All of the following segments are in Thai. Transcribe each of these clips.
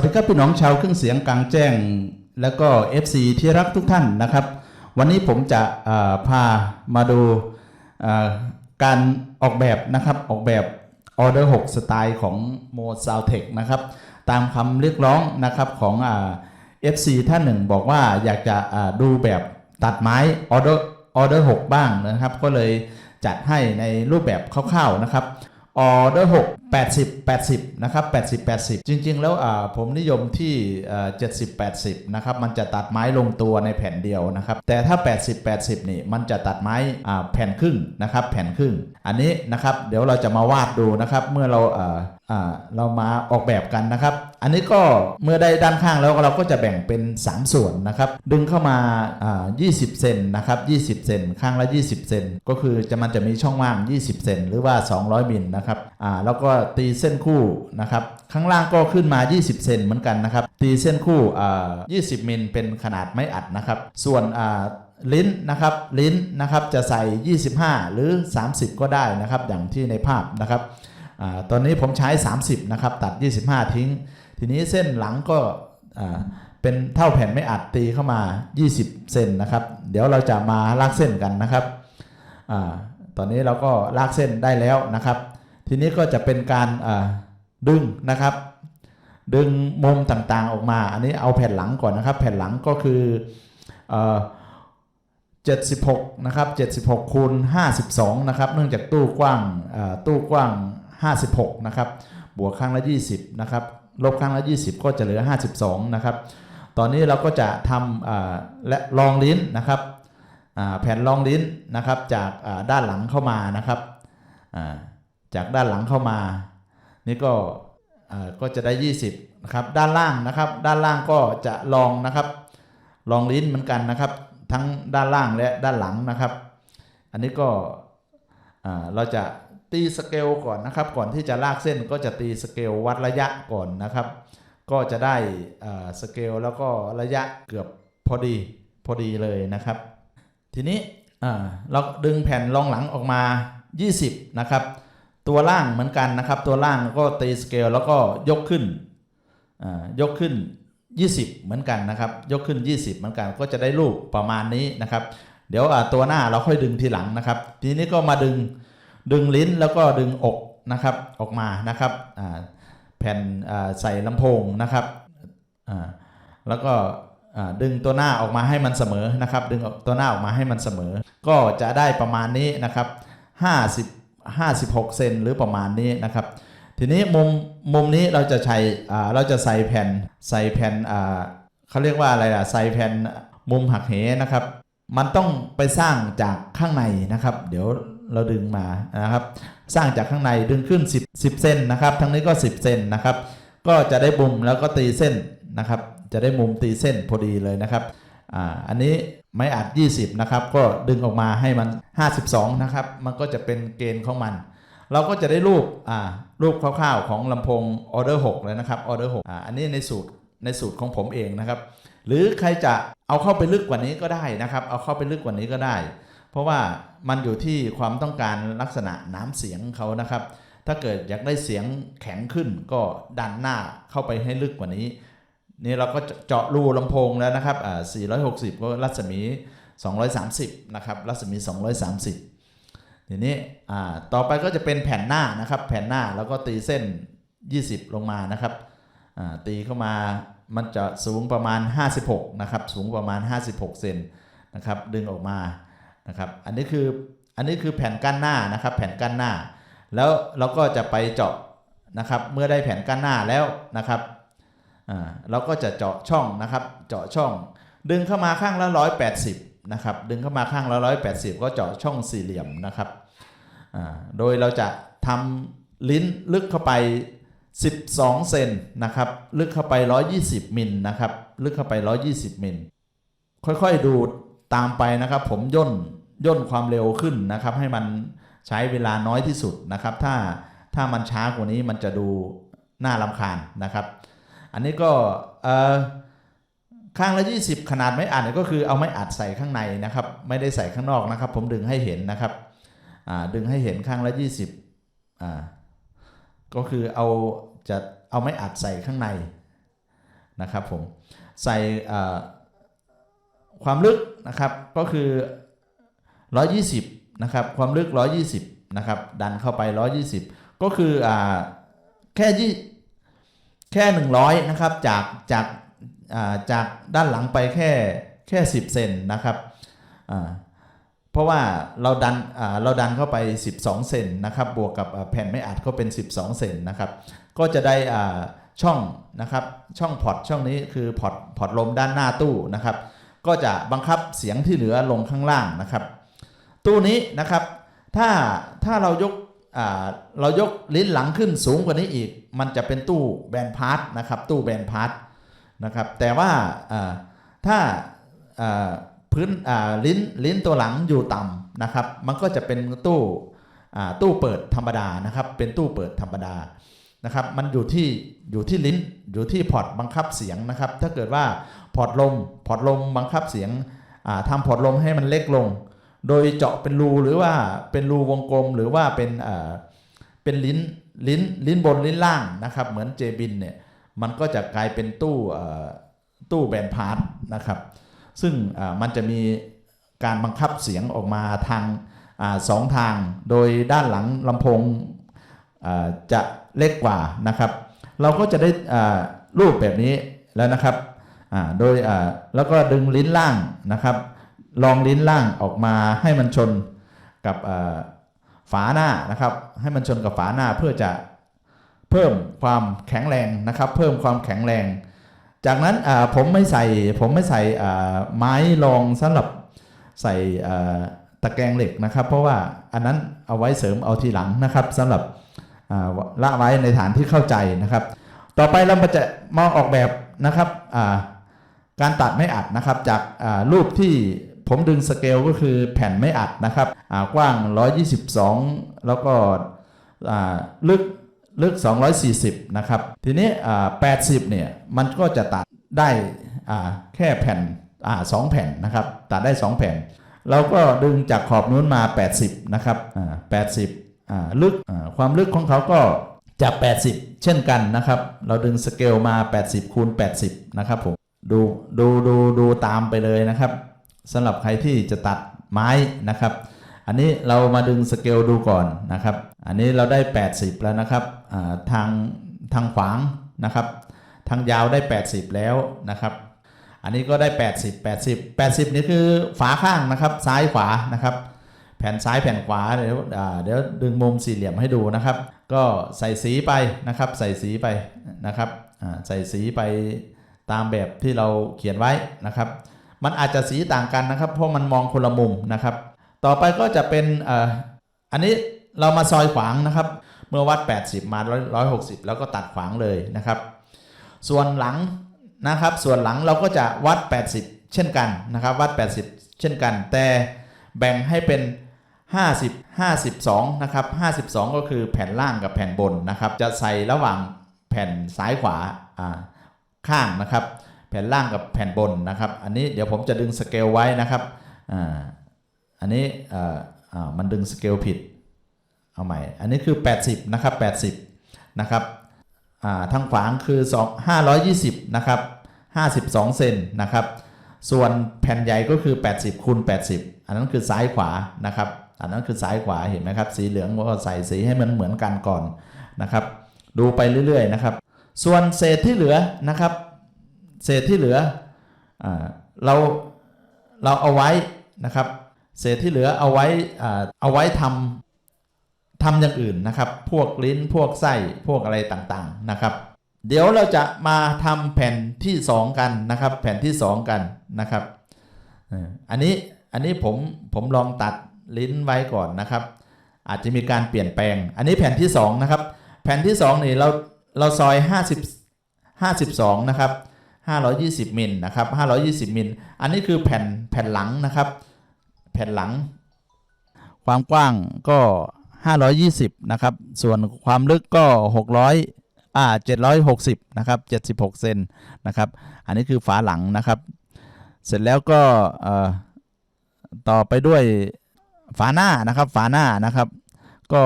วัสดีครับพี่น้องชาวเครื่องเสียงกลางแจ้ง แล้วก็ FC ที่รักทุกท่านนะครับ วันนี้ผมจะพามาดูการออกแบบนะครับออกแบบออเดอร์6สไตล์ของโมซาวเทคนะครับตามคำเรียกร้องนะครับของอ FC ท่านหนึ่งบอกว่าอยากจะดูแบบตัดไม้ออเดอร์ออเดอร์6บ้างนะครับ ก็เลยจัดให้ในรูปแบบคร่าวๆนะครับออเดอร์6 80 80นะครับ80 80 จริง ๆ แล้วผมนิยมที่เอ่อ70 80นะครับมันจะตัดไม้ลงตัวในแผ่นเดียวนะครับแต่ถ้า 80 80 นี่มันจะตัดไม้แผ่นครึ่งนะครับแผ่นครึ่ง อันนี้นะครับเดี๋ยวเราจะมาวาดดูนะครับเมื่อเราเรามาออกแบบกันนะครับ อันนี้ก็เมื่อได้ด้านข้างแล้วเราก็จะแบ่งเป็น 3 ส่วนนะครับ ดึงเข้ามาอ่า20 เซนนะครับ 20 เซนข้างละ 20 เซนก็คือจะมันจะมีช่องว่าง 20 เซนหรือว่า 200มิลนะครับแล้วก็ตีเส้นคู่นะครับข้างล่างก็ขึ้นมา 20 เซนเหมือนกันนะครับ ตีเส้นคู่อ่า20 มิลเป็นขนาดไม้อัดนะครับ ส่วนอ่าลิ้นนะครับลิ้นนะครับจะใส่ 25 หรือ 30 ก็ได้นะครับอย่างที่ในภาพนะครับอตอนนี้ผมใช้ 30 นะครับ ตัด 25 ทิ้ง ทีนี้เส้นหลังก็เป็นเท่าแผ่นไม่อัดตีเข้ามา 20 เซนนะครับ เดี๋ยวเราจะมาลากเส้นกันนะครับอตอนนี้เราก็ลากเส้นได้แล้วนะครับ ทีนี้ก็จะเป็นการดึงนะครับ ดึงมุมต่างๆออกมา อันนี้เอาแผ่นหลังก่อนนะครับ แผ่นหลังก็คือเอ่อ76นะครับ76คูณ52นะครับเนื่องจากตู้กว้างตู้กว้าง 56นะครับบวกข้างละ 20นะครับลบข้างละ 20 ก็จะเหลือ 52นะครับตอนนี้เราก็จะทำและรองลิ้นนะครับแผ่นรองลิ้นนะครับจากด้านหลังเข้ามานะครับ จากด้านหลังเข้ามา นี่ก็ก็จะได้ 20นะครับด้านล่างนะครับ ด้านล่างก็จะลองนะครับ ลองลิ้นเหมือนกันนะครับ ทั้งด้านล่างและด้านหลังนะครับ อันนี้ก็เราจะตีสเกลก่อนนะครับ ก่อนที่จะลากเส้นก็จะตีสเกลวัดระยะก่อนนะครับ ก็จะได้สเกลแล้วก็ระยะเกือบพอดีพอดีเลยนะครับ ทีนี้เราดึงแผ่นรองหลังออกมา 20 นะครับ ตัวล่างเหมือนกันนะครับ ตัวล่างก็ตีสเกลแล้วก็ยกขึ้นยกขึ้น 20 เหมือนกันนะครับ ยกขึ้น 20 เหมือนกันก็จะได้รูปประมาณนี้นะครับ เดี๋ยวตัวหน้าเราค่อยดึงทีหลังนะครับ ทีนี้ก็มาดึงดึงลิ้นแล้วก็ดึงอกนะครับออกมานะครับแผ่นใส่ลำโพงนะครับแล้วก็ดึงตัวหน้าออกมาให้มันเสมอนะครับ ดึงตัวหน้าออกมาให้มันเสมอ ก็จะได้ประมาณนี้นะครับ 50 56 เซนหรือประมาณนี้นะครับ ทีนี้มุมมุมนี้เราจะใช้เราจะใส่แผ่นใส่แผ่นเขาเรียกว่าอะไรล่ะใส่แผ่นมุมหักเหนะครับ มันต้องไปสร้างจากข้างในนะครับ เดี๋ยวเราดึงมานะครับ สร้างจากข้างในดึงขึ้น 10 10เซนนะครับ ทั้งนี้ก็ 10เซนนะครับ ก็จะได้มุมแล้วก็ตีเส้นนะครับ จะได้มุมตีเส้นพอดีเลยนะครับออันนี้ ไม้อัด 20 นะครับ ก็ดึงออกมาให้มัน 52 นะครับ มันก็จะเป็นเกณฑ์ของมัน เราก็จะได้รูปอ่ารูปคร่าวๆของลำโพงออเดอร์6เลยนะครับออเดอร์6อ่าอันนี้ในสูตรในสูตรของผมเองนะครับ หรือใครจะเอาเข้าไปลึกกว่านี้ก็ได้นะครับ เอาเข้าไปลึกกว่านี้ก็ได้ เพราะว่ามันอยู่ที่ความต้องการลักษณะน้ำเสียงเขานะครับ ถ้าเกิดอยากได้เสียงแข็งขึ้นก็ดันหน้าเข้าไปให้ลึกกว่านี้ นี่เราก็เจาะรูลำโพงแล้วนะครับอ่า460 ก็รัศมี 230 นะครับ รัศมี 230 ทีนี้อ่าต่อไปก็จะเป็นแผ่นหน้านะครับ แผ่นหน้าแล้วก็ตีเส้น 20 ลงมานะครับอ่าตีเข้ามามันจะสูงประมาณ 56 นะครับ สูงประมาณ 56 เซนนะครับ ดึงออกมา นะครับ อันนี้คือ อันนี้คือแผ่นกั้นหน้านะครับ แผ่นกั้นหน้า แล้วเราก็จะไปเจาะนะครับ เมื่อได้แผ่นกั้นหน้าแล้วนะครับ อ่าเราก็จะเจาะช่องนะครับ เจาะช่อง ดึงเข้ามาข้างละ180นะครับ ดึงเข้ามาข้างละ180 ก็เจาะช่องสี่เหลี่ยมนะครับอ่าโดยเราจะทำลิ้นลึกเข้าไป 12 เซนนะครับ ลึกเข้าไป 120 มิลนะครับ ลึกเข้าไป 120 มิล ค่อยๆดูตามไปนะครับ ผมย่นย่นความเร็วขึ้นนะครับ ให้มันใช้เวลาน้อยที่สุดนะครับ ถ้าถ้ามันช้ากว่านี้มันจะดูน่ารำคาญนะครับ อันนี้ก็ข้างละ 20 ขนาดไม้อัดก็คือเอาไม้อัดใส่ข้างในนะครับ ไม่ได้ใส่ข้างนอกนะครับ ผมดึงให้เห็นนะครับดึงให้เห็นข้างละ 20อ่าก็คือเอาจะเอาไม้อัดใส่ข้างในนะครับผมใส่ความลึกนะครับก็คือ 120นะครับความลึก 120นะครับดันเข้าไป 120 ก็คืออแค่ยี่ แค่ 100 นะครับ จากจากจากด้านหลังไปแค่แค่ 10 เซนนะครับเพราะว่าเราดันเราดันเข้าไป 12 เซนนะครับ บวกกับแผ่นไม่อัดก็เป็น 12 เซนนะครับ ก็จะได้ช่องนะครับช่องพอร์ตช่องนี้คือพอร์ตพอร์ตลมด้านหน้าตู้นะครับ ก็จะบังคับเสียงที่เหลือลงข้างล่างนะครับ ตู้นี้นะครับถ้าถ้าเรายก เรายกลิ้นหลังขึ้นสูงกว่านี้อีก มันจะเป็นตู้แบนพาร์ทนะครับ ตู้แบนพาร์ทนะครับ แต่ว่าถ้าพื้นลิ้นลิ้นตัวหลังอยู่ต่ำนะครับ มันก็จะเป็นตู้ตู้เปิดธรรมดานะครับ เป็นตู้เปิดธรรมดานะครับ มันอยู่ที่อยู่ที่ลิ้นอยู่ที่พอร์ตบังคับเสียงนะครับ ถ้าเกิดว่าพอร์ตลมพอร์ตลมบังคับเสียงอ่าทำพอร์ตลมให้มันเล็กลง โดยเจาะเป็นรูหรือว่าเป็นรูวงกลมหรือว่าเป็นอ่าเป็นลิ้นลิ้นลิ้นบนลิ้นล่างนะครับ เหมือนเจบินเนี่ยมันก็จะกลายเป็นตู้อ่าตู้แบนพาร์ทนะครับ ซึ่งอ่ามันจะมีการบังคับเสียงออกมาทางอาสองทาง โดยด้านหลังลำโพงจะเล็กกว่านะครับ เราก็จะได้รูปแบบนี้แล้วนะครับโดยแล้วก็ดึงลิ้นล่างนะครับ ลองลิ้นล่างออกมาให้มันชนกับฝาหน้านะครับ ให้มันชนกับฝาหน้าเพื่อจะเพิ่มความแข็งแรงนะครับ เพิ่มความแข็งแรง จากนั้นผมไม่ใส่ผมไม่ใส่ไม้รองสำหรับใส่ตะแกรงเหล็กนะครับ เพราะว่าอันนั้นเอาไว้เสริมเอาทีหลังนะครับสำหรับละไว้ในฐานที่เข้าใจนะครับ ต่อไปเราจะมาออกแบบนะครับการตัดไม่อัดนะครับจากรูปที่ ผมดึงสเกลก็คือแผ่นไม่อัดนะครับอ่ากว้าง 122 แล้วก็ลึกลึก 240 นะครับ ทีนี้ 80 เนี่ย มันก็จะตัดได้แค่แผ่นอ่าสองแผ่นนะครับ ตัดได้ 2 แผ่น เราก็ดึงจากขอบนู้นมา 80 นะครับ80 ลึกความลึกของเขาก็จะ 80 เช่นกันนะครับ เราดึงสเกลมา 80 คูณ 80 นะครับผม ดู ดู ดู ดูตามไปเลยนะครับ สำหรับใครที่จะตัดไม้นะครับ อันนี้เรามาดึงสเกลดูก่อนนะครับ อันนี้เราได้ 80 แล้วนะครับทางทางขวางนะครับ ทางยาวได้ 80 แล้วนะครับ อันนี้ก็ได้ 80 80 80 นี่คือฝาข้างนะครับ ซ้ายขวานะครับ แผ่นซ้ายแผ่นขวาเดี๋ยวเดี๋ยวดึงมุมสี่เหลี่ยมให้ดูนะครับ ก็ใส่สีไปนะครับ ใส่สีไปนะครับใส่สีไปตามแบบที่เราเขียนไว้นะครับ มันอาจจะสีต่างกันนะครับ เพราะมันมองคนละมุมนะครับ ต่อไปก็จะเป็นออันนี้เรามาซอยขวางนะครับ เมื่อวัด 80 มา 160 แล้วก็ตัดขวางเลยนะครับ ส่วนหลังนะครับ ส่วนหลังเราก็จะวัด 80 เช่นกันนะครับ วัด 80 เช่นกัน แต่แบ่งให้เป็น 50 52 นะครับ 52 ก็คือแผ่นล่างกับแผ่นบนนะครับ จะใส่ระหว่างแผ่นซ้ายขวาข้างนะครับ แผ่นล่างกับแผ่นบนนะครับ อันนี้เดี๋ยวผมจะดึงสเกลไว้นะครับอ่าอันนี้อ่าอ่ามันดึงสเกลผิด เอาใหม่ อันนี้คือ 80นะครับ80นะครับอ่าทางขวางคือ2 520นะครับ52เซนนะครับ ส่วนแผ่นใหญ่ก็คือ 80คูณ80 อันนั้นคือซ้ายขวานะครับ อันนั้นคือซ้ายขวาเห็นไหมครับ สีเหลืองก็ใส่สีให้มันเหมือนกันก่อนนะครับ ดูไปเรื่อยๆนะครับ ส่วนเศษที่เหลือนะครับ เศษที่เหลืออเราเราเอาไว้นะครับ เศษที่เหลือเอาไว้เอาไว้ทำทำอย่างอื่นนะครับ พวกลิ้นพวกไส้พวกอะไรต่างๆนะครับ เดี๋ยวเราจะมาทำแผ่นที่ 2 กันนะครับ แผ่นที่ 2 กันนะครับอันนี้อันนี้ผมผมลองตัดลิ้นไว้ก่อนนะครับ อาจจะมีการเปลี่ยนแปลง อันนี้แผ่นที่ 2 นะครับ แผ่นที่ 2 นี่เราเราซอย 50 52 นะครับ 520มิลนะครับ520มิลอันนี้คือแผ่นแผ่นหลังนะครับ แผ่นหลัง ความกว้างก็ 520นะครับ ส่วนความลึกก็ 600อ่า760นะครับ76เซนนะครับ อันนี้คือฝาหลังนะครับ เสร็จแล้วก็เอ่อต่อไปด้วยฝาหน้านะครับ ฝาหน้านะครับ ก็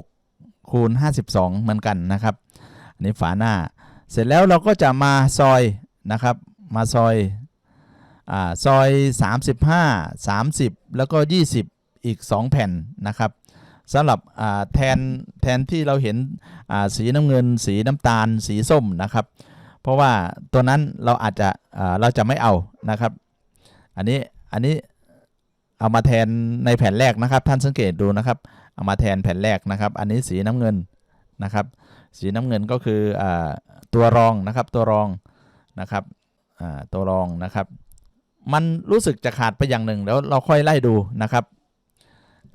56คูณ52 เหมือนกันนะครับ อันนี้ฝาหน้า เสร็จแล้วเราก็จะมาซอยนะครับมาซอยอ่าซอย 35 30 แล้วก็ 20 อีก 2 แผ่นนะครับสำหรับอ่าแทนแทนที่เราเห็นอ่าสีน้ำเงิน สีน้ำตาล สีส้มนะครับ เพราะว่าตัวนั้นเราอาจจะอ่าเราจะไม่เอานะครับ อันนี้อันนี้เอามาแทนในแผ่นแรกนะครับ ท่านสังเกตดูนะครับ เอามาแทนแผ่นแรกนะครับ อันนี้สีน้ำเงินนะครับ สีน้ำเงินก็คืออตัวรองนะครับตัวรองนะครับตัวรองนะครับ มันรู้สึกจะขาดไปอย่างหนึ่งแล้วเราค่อยไล่ดูนะครับ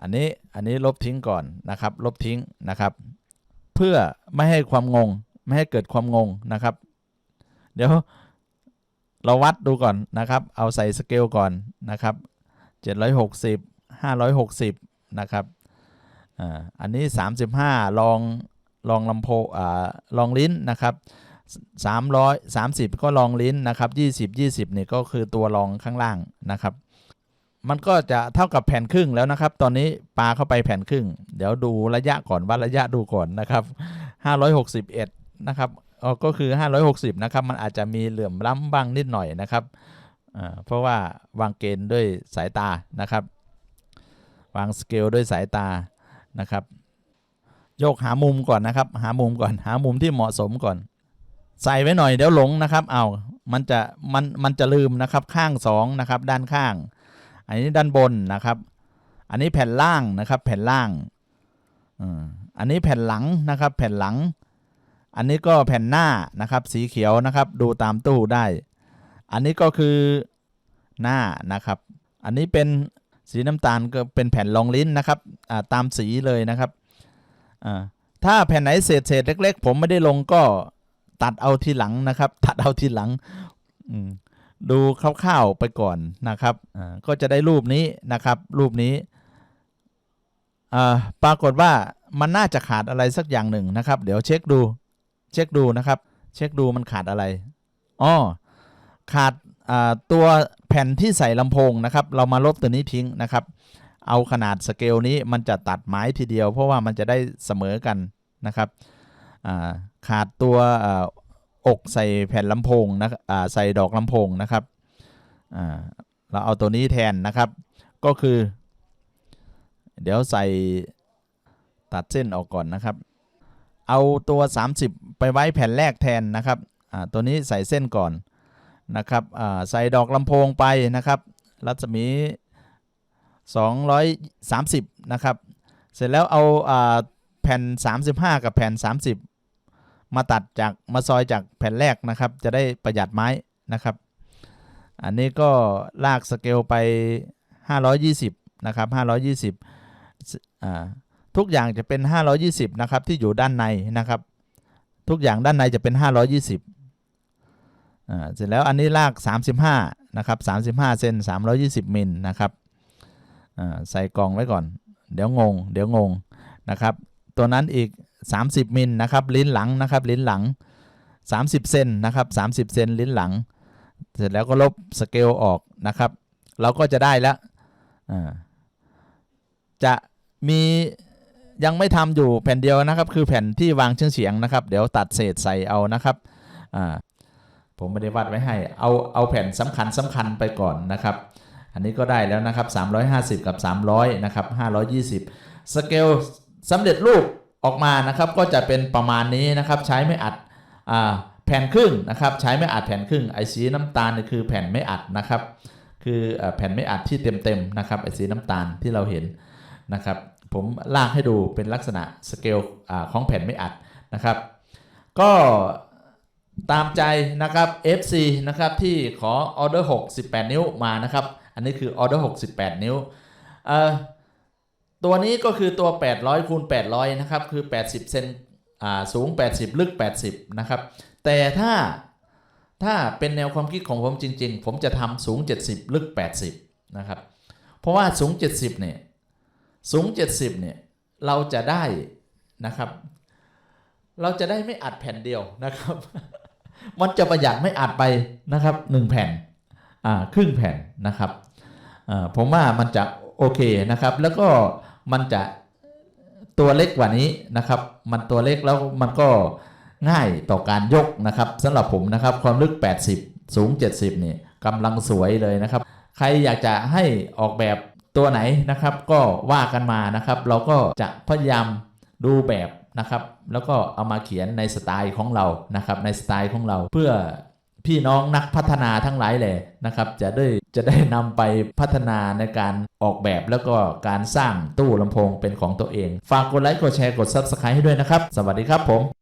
อันนี้อันนี้ลบทิ้งก่อนนะครับ ลบทิ้งนะครับ เพื่อไม่ให้ความงง ไม่ให้เกิดความงงนะครับ เดี๋ยวเราวัดดูก่อนนะครับ เอาใส่สเกลก่อนนะครับ 760 560 นะครับอ่าอันนี้ 35 ลอง ลองลำโพงอ่าลองลิ้นนะครับ330 ก็ลองลิ้นนะครับ 20 20นี่ก็คือตัวรองข้างล่างนะครับ มันก็จะเท่ากับแผ่นครึ่งแล้วนะครับ ตอนนี้ปาเข้าไปแผ่นครึ่ง เดี๋ยวดูระยะก่อนวัดระยะดูก่อนนะครับ561นะครับก็คือ 560นะครับมันอาจจะมีเหลื่อมล้ำบ้างนิดหน่อยนะครับเพราะว่าวางเกณฑ์ด้วยสายตานะครับ วางสเกลด้วยสายตานะครับ โยกหามุมก่อนนะครับ หามุมก่อนหามุมที่เหมาะสมก่อน ใส่ไว้หน่อยเดี๋ยวหลงนะครับเอามันจะมันมันจะลืมนะครับข้างสองนะครับด้านข้าง อันนี้ด้านบนนะครับ อันนี้แผ่นล่างนะครับ แผ่นล่างอันนี้แผ่นหลังนะครับ แผ่นหลัง อันนี้ก็แผ่นหน้านะครับ สีเขียวนะครับ ดูตามตู้ได้ อันนี้ก็คือหน้านะครับ อันนี้เป็นสีน้ำตาลก็เป็นแผ่นรองลิ้นนะครับตามสีเลยนะครับ ถ้าแผ่นไหนเศษเศษเล็ก ๆ ผมไม่ได้ลงก็ตัดเอาทีหลังนะครับ ตัดเอาทีหลังดูคร่าวๆไปก่อนนะครับก็จะได้รูปนี้นะครับ รูปนี้ปรากฏว่ามันน่าจะขาดอะไรสักอย่างหนึ่งนะครับ เดี๋ยวเช็คดู เช็คดูนะครับ เช็คดูมันขาดอะไรอ๋อขาดตัวแผ่นที่ใส่ลำโพงนะครับ เรามาลบตัวนี้ทิ้งนะครับ เอาขนาดสเกลนี้มันจะตัดไม้ทีเดียว เพราะว่ามันจะได้เสมอกันนะครับขาดตัวออกใส่แผ่นลำโพงนะใส่ดอกลำโพงนะครับเราเอาตัวนี้แทนนะครับ ก็คือ เดี๋ยวใส่ตัดเส้นออกก่อนนะครับ เอาตัว 30 ไปไว้แผ่นแรกแทนนะครับตัวนี้ใส่เส้นก่อนนะครับใส่ดอกลำโพงไปนะครับ รัศมี 230 นะครับ เสร็จแล้วเอาอ่าแผ่น 35 กับแผ่น 30 มาตัดจากมาซอยจากแผ่นแรกนะครับ จะได้ประหยัดไม้นะครับ อันนี้ก็ลากสเกลไป 520 นะครับ 520อ่าทุกอย่างจะเป็น 520 นะครับ ที่อยู่ด้านในนะครับ ทุกอย่างด้านในจะเป็น 520อ่าเสร็จแล้วอันนี้ลาก 35 นะครับ 35 เซน320 มิลนะครับ ใส่กล่องไว้ก่อน เดี๋ยวงง เดี๋ยวงงนะครับ ตัวนั้นอีก 30 มิลนะครับลิ้นหลังนะครับลิ้นหลัง 30 เซนนะครับ30 เซนลิ้นหลัง เสร็จแล้วก็ลบสเกลออกนะครับ เราก็จะได้แล้วจะมียังไม่ทำอยู่แผ่นเดียวนะครับ คือแผ่นที่วางเชื่องเสียงนะครับ เดี๋ยวตัดเศษใส่เอานะครับผมไม่ได้วัดไว้ให้ เอาเอาแผ่นสำคัญสำคัญไปก่อนนะครับ อันนี้ก็ได้แล้วนะครับ 350 กับ 300 นะครับ 520 สเกลสำเร็จรูปออกมานะครับ ก็จะเป็นประมาณนี้นะครับ ใช้ไม่อัดอ่าแผ่นครึ่งนะครับ ใช้ไม่อัดแผ่นครึ่ง ไอสีน้ำตาลนี่คือแผ่นไม่อัดนะครับ คือแผ่นไม่อัดที่เต็มๆนะครับ ไอสีน้ำตาลที่เราเห็นนะครับ ผมลากให้ดูเป็นลักษณะสเกลของแผ่นไม่อัดนะครับ ก็ตามใจนะครับ FC นะครับที่ขอออเดอร์6 18 นิ้วมานะครับ อันนี้คือออเดอร์68 นิ้วเอ่อตัวนี้ก็คือตัว 800คูณ800 นะครับ คือ 80 เซนอ่าสูง 80 ลึก 80 นะครับ แต่ถ้าถ้าเป็นแนวความคิดของผมจริง ๆ ผมจะทำสูง 70 ลึก 80 นะครับ เพราะว่าสูง 70 เนี่ย สูง 70 เนี่ย เราจะได้นะครับ เราจะได้ไม่อัดแผ่นเดียวนะครับ มันจะประหยัดไม่อัดไปนะครับหนึ่งแผ่น ครึ่งแผ่นนะครับผมว่ามันจะโอเคนะครับแล้วก็มันจะตัวเล็กกว่านี้นะครับ มันตัวเล็กแล้วมันก็ง่ายต่อการยกนะครับสำหรับผมนะครับความลึก 80 สูง 70นี่กำลังสวยเลยนะครับ ใครอยากจะให้ออกแบบตัวไหนนะครับ ก็ว่ากันมานะครับ เราก็จะพยายามดูแบบนะครับ แล้วก็เอามาเขียนในสไตล์ของเรานะครับในสไตล์ของเราเพื่อ พี่น้องนักพัฒนาทั้งหลายแหละนะครับ จะได้จะได้นำไปพัฒนาในการออกแบบแล้วก็การสร้างตู้ลำโพงเป็นของตัวเอง ฝากกดไลค์กดแชร์กด Subscribe ให้ด้วยนะครับ สวัสดีครับผม